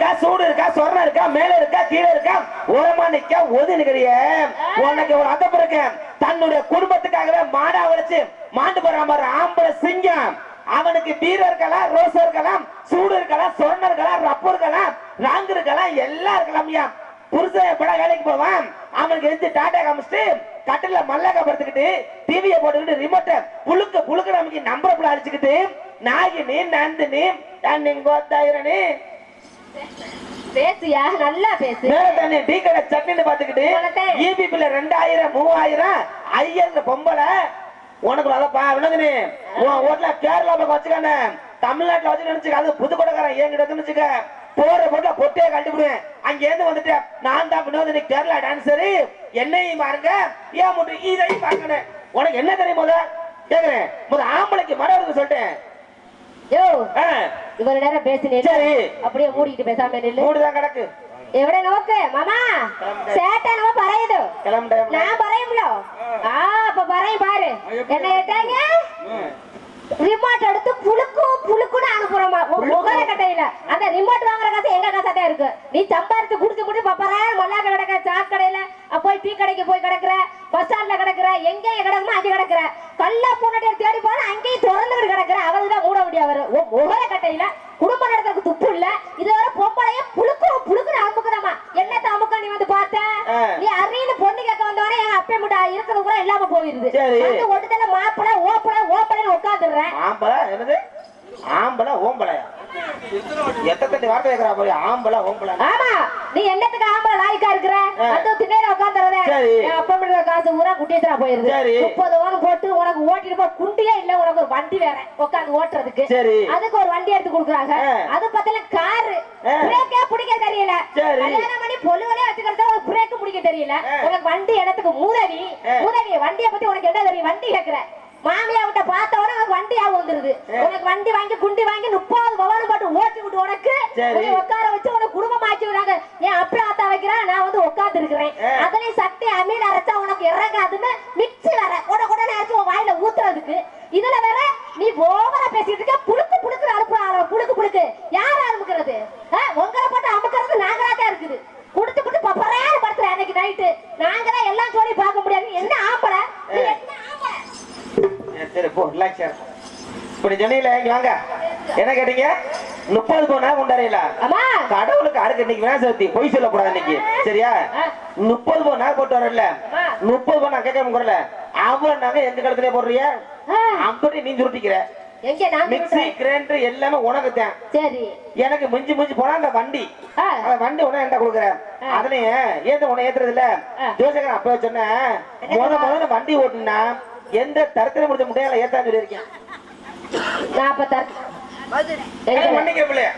இருக்கா சூடு இருக்கா சொரணம் இருக்கா மேல இருக்கா கீழே இருக்கா? உரமா நிக்க ஒது நிக்கிறிய. உனக்கு ஒரு அந்த பிறகு தன்னுடைய குடும்பத்துக்காகவே மாடா வளைச்சு மாண்டு போற மாதிரி ஆம்பளை சிங்கம். அவனுக்கு பீர் இருக்கலாம் ரோஸ் இருக்கலாம் சூடு இருக்கலாம் சொரணம் இருக்கலாம் ரப்பு இருக்கலாம் ராங்கு இருக்கலாம் எல்லாம் இருக்கலாம்யா புருஷன் எப்படா வேலைக்கு போவான்? அவனுக்கு எழுந்து டாட்டா காமிச்சிட்டு கட்டில மல்லாக்க படுத்துக்கிட்டு டிவியை போட்டுக்கிட்டு ரிமோட்டை புழுக்க புழுக்க நமக்கு நம்பர் பிள்ளை அடிச்சுக்கிட்டு நாகினி நந்தினி கோத்தாயிரணி பேசுயா நல்லா பேசு. மேல தண்ணி டீ கடை சட்னின்னு பாத்துக்கிட்டு. ஈபி பில்ல ரெண்டாயிரம் மூவாயிரம் ஐயாயிரம் பொம்பளை. உனக்கு அதப்பா வினதினி உன் வீட்டுல கேரளா பக்கம் வச்சுக்கானே. தமிழ்நாட்டுல வச்சு நினைச்சுக்க அது புதுக்கோட்டைக்காரன் என்கிட்ட வந்து வச்சுக்க போற போட்டுல பொட்டையே கண்டுபிடுவேன் அங்க இருந்து வந்துட்டேன் நான் தான் வினோதினி கேரளா டான்சரு என்னையும் பாருங்க. ஏன் மட்டும் இதையும் பாக்கணும் உனக்கு என்ன தெரியும் முத கேக்குறேன். முத ஆம்பளைக்கு மரம் இருக்கு சொல்லிட்டேன். யோ. இவ்வளவு நேரம் பேசினேன். அப்படியே மூடிட்டு பேசாம நில்லு. கிடக்கு. எവിടെ நோக்கு? மாமா சேட்டை நம்ம நான் பறையும்ல. ஆ அப்ப பறையும் பாரு. என்ன கேட்டாங்க? ரிமோட் எடுத்து புழுக்கு புழுக்குன்னு அனுப்புறோமா. முகர கட்டையில. அந்த ரிமோட் வாங்குற காசு எங்க காசாட்டே இருக்கு. நீ சம்பாரிச்சு குடிச்சு குடிச்சு பப்பற மல்லா கிடக்க சாக் கடையில. போய் டீ கடைக்கு போய் கிடக்குற பஸ் ஸ்டாண்ட்ல கிடக்குற எங்க கிடக்குமோ அஞ்சு கிடக்குற. கல்ல பூனட்டே தேடி இல்லாம போயிருது. வந்து ஒட்டுதல மாப்பிள ஓப்பள ஓப்பளன்னு உட்காந்துடுறேன் ஆம்பளை என்னது ஆம்பளை ஓம்பளையா எத்தனை வார்த்தை கேட்கிறா போய் ஆம்பளை ஓம்பளை ஆமா நீ என்னத்துக்கு ஆம்பளை லாய்க்கா இருக்கிற ஆ. அந்த திண்ணையில உட்காந்துறதே சரி. என் அப்பா முடுற காசு ஊரா குட்டியத்தரா போயிருது சரி. முப்பது ஓரம் போட்டு உனக்கு ஓட்டிட்டு குண்டியே இல்ல உனக்கு ஒரு வண்டி வேற உட்காந்து ஓட்டுறதுக்கு. அதுக்கு ஒரு வண்டி எடுத்து கொடுக்குறாங்க. அது பத்தில காரு. பிரேக்கே பிடிக்க தெரியல. கல்யாணம் பண்ணி பொழுவனே வச்சுக்கிறது ஒரு பிரேக் பிடிக்க தெரியல. உனக்கு வண்டி வண்டியை பத்தி உனக்கு என்ன தெரியும்? வண்டி கேக்குற மாமியா விட்ட பார்த்த உடனே உனக்கு வண்டி ஆகும் வந்துருது. உனக்கு வண்டி வாங்கி குண்டி வாங்கி முப்பது பவன் போட்டு ஓட்டி விட்டு உனக்கு உட்கார வச்சு உனக்கு குடும்பம் ஆக்கி விடுறாங்க. என் அப்பா ஆத்தா வைக்கிறேன் நான் வந்து உட்கார்ந்து இருக்கிறேன். அதுலயும் சக்தி அமீன் அரைச்சா உனக்கு இறங்காதுன்னு மிக்ஸி வேற உட உடனே அரைச்சு உன் வாயில ஊத்துறதுக்கு. இதுல வேற நீ ஓவரா பேசிட்டு இருக்க புழுக்கு புழுக்கு அனுப்புற புழுக்கு புழுக்கு யார் அனுப்புறது ஆ, உங்களை போட்டு அமுக்கிறது நாங்களா தான் இருக்குது குடுத்து குடுத்து பப்பரேன்னு படுத்துற அன்னைக்கு நைட்டு நாங்க தான் எல்லாம் சொல்லி பார்க்க முடியாது என்ன ஆம்பளை நீ என்ன ஆம்பளை சரி போ ரிலாக்ஸ் இப்படி சொன்னீங்களே இங்க வாங்க. என்ன கேட்டீங்க? முப்பது பவுனா கொண்டாடில அம்மா கடவுளுக்கு அடுக்கு இன்னைக்கு வேணா சேர்த்தி பொய் சொல்லக்கூடாது இன்னைக்கு. சரியா. முப்பது பவுனா போட்டு வரல. முப்பது பவுனா கேட்க குறல அவன் நாங்க எங்க கழுத்துலயே போடுறிய? அப்படி நீ சுருட்டிக்கிற. சொல்றேன். கிரைண்டர் எல்லாமே உனக்கு தான். சரி. எனக்கு மிஞ்சி மிஞ்சி போனா அந்த வண்டி. அந்த வண்டி உடனே என்ன கொடுக்குறேன் ஆ. அதுலயும் ஏத்த உன்னை ஏத்துறது இல்ல. ஜோசகன் அப்ப முத முதல்ல வண்டி ஓட்டுனா எந்த தரத்துல முடிச்ச முட்டையால ஏத்தான்னு சொல்லியிருக்கேன். நான் அப்ப தர வண்டிக்கு பிள்ளைய.